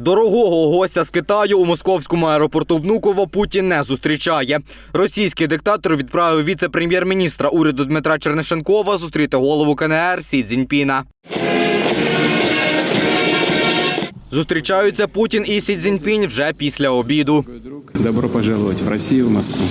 Дорогого гостя з Китаю у московському аеропорту Внуково Путін не зустрічає. Російський диктатор відправив віце-прем'єр-міністра уряду Дмитра Чернишенкова зустріти голову КНР Сі Цзіньпіна. Зустрічаються Путін і Сі Цзіньпінь вже після обіду. Добро пожаловать в Россию, в Москву.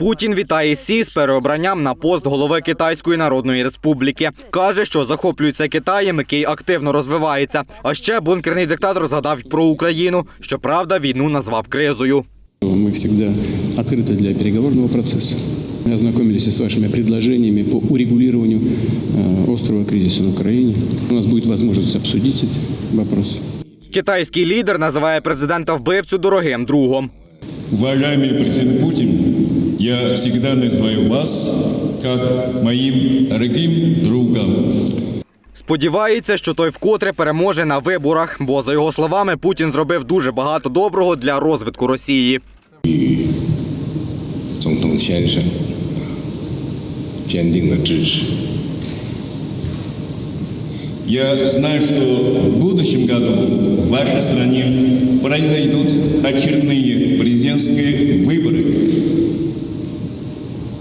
Путін вітає Сі з переобранням на пост голови Китайської Народної Республіки. Каже, що захоплюється Китаєм, який активно розвивається. А ще бункерний диктатор згадав про Україну. Щоправда, війну назвав кризою. Мы всегда открыты для переговорного процесса. Мы ознакомились и с вашими предложениями по урегулированию э, острого кризиса на Украине. У нас будет возможность обсудить этот вопрос. Китайський лідер називає президента вбивцю дорогим другом. Уважаемый президент Путин, я всегда называю вас как моим дорогим другом. Сподівається, що той вкотре переможе на виборах, бо за його словами Путін зробив дуже багато доброго для розвитку Росії. Я знаю, що в будущем году в вашій стране пройдуть очередні президентські вибори.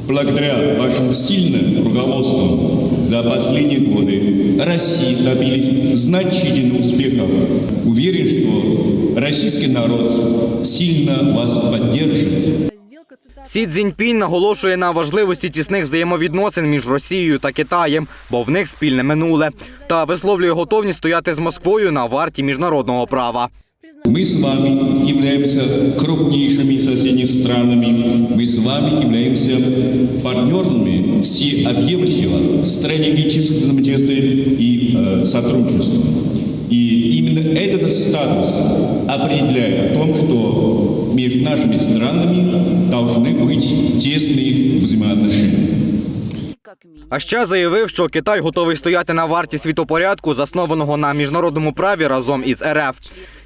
Благодаря вашим сильным руководством за последние годы России добились значительных успехов. Уверен, что российский народ сильно вас поддержит. Сделка цитата. Сі Цзіньпінь наголошує на важливості тісних взаємовідносин між Росією та Китаєм, бо в них спільне минуле, та висловлює готовність стояти з Москвою на варті міжнародного права. Мы с вами являемся крупнейшими соседними странами. Мы с вами являемся партнерами всеобъемлющего стратегического взаимодействия и э, сотрудничества. И именно этот статус определяет о том, что между нашими странами должны быть тесные взаимоотношения. А ще заявив, що Китай готовий стояти на варті світопорядку, заснованого на міжнародному праві разом із РФ.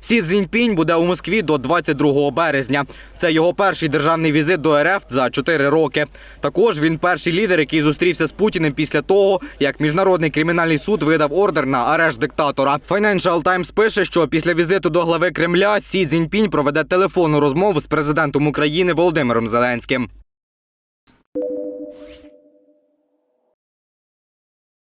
Сі Цзіньпінь буде у Москві до 22 березня. Це його перший державний візит до РФ за 4 роки. Також він перший лідер, який зустрівся з Путіним після того, як міжнародний кримінальний суд видав ордер на арешт диктатора. Financial Times пише, що після візиту до глави Кремля Сі Цзіньпінь проведе телефонну розмову з президентом України Володимиром Зеленським.